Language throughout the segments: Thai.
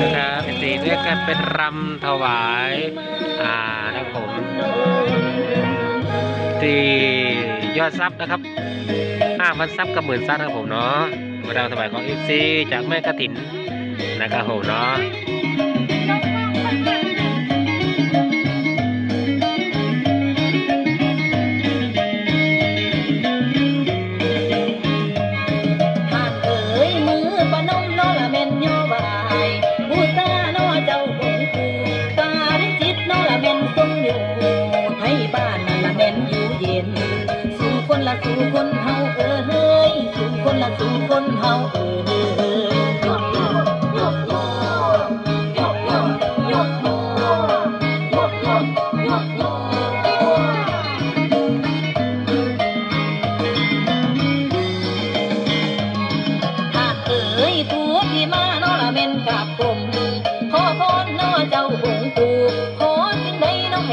นะครับสีด้วยกันเป็นรำถวาย อ่านะผมที่ยอดซับนะครับห้าพันซับกับหมื่นซับนะครับผมเนาะมาดาวถวายของอีซีจากแม่กระถินนะครับผมเนาะ ละสู่คนเฮาเออเฮ้ยสู่คนละสู่คนเฮาเออเฮ้ยย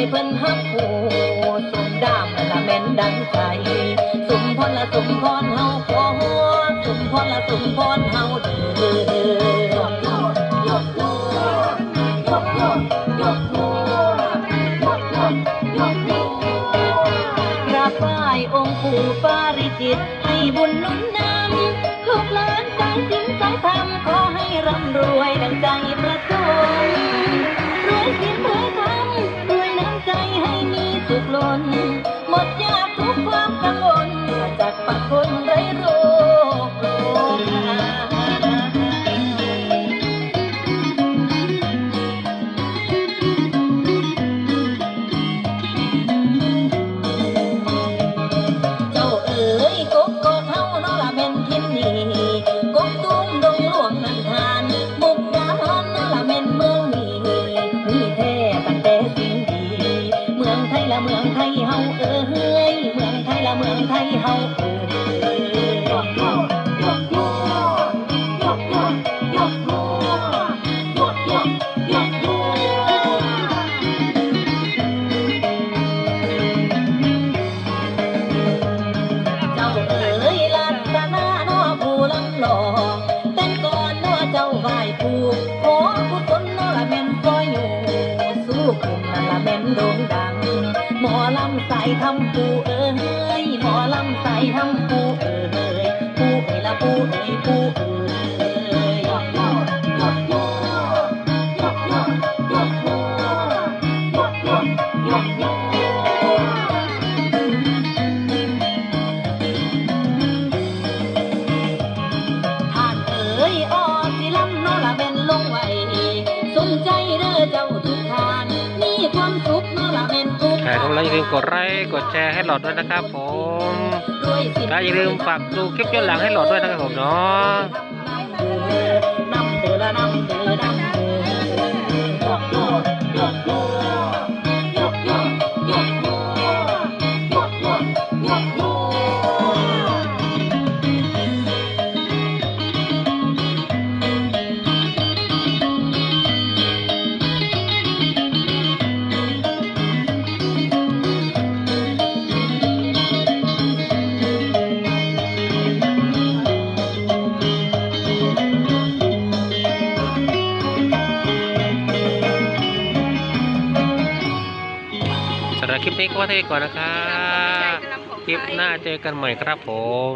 เพิ่นฮับผู้สมดามละเมนดังใจสมพรละสมพรเฮาขอสมพรละสมพรเฮาเด้อยกโยยกโยยกโยยกโยยกโยยกโยกราบไหว้องค์ปู่ปาริจิตให้บุญหนุนนำลูกหลานสายสินสายธรรมขอให้ร่ำรวย สุขล้นหมดยากทุกความกังวลจากปักคน ยละเมืองไทยเฮาเอ๋ยเมืองไทยละเมืองไทยเฮาเอ๋ยยกโยยกโยยกโยยกโยยกโยยกโยเจ้าเอ๋ยลัตนาโนผู้ลำลอง นโด่งดัง หมอลำใส่ทำปูเอ๋ยหมอลำใส่ทำปูเอ๋ยปูเอ๋ยละปูเอ้ย ใครทุกท่านอย่าลืมกดไลค์กดแชร์ให้หลอดด้วยนะครับผมและอย่าลืมฝากดูคลิปย้อนหลังให้หลอดด้วยนะครับผมเนาะ สำหรับคลิปนี้ก็ว่าเท่านี้ก่อนนะครับ คลิปหน้าเจอกันใหม่ครับผม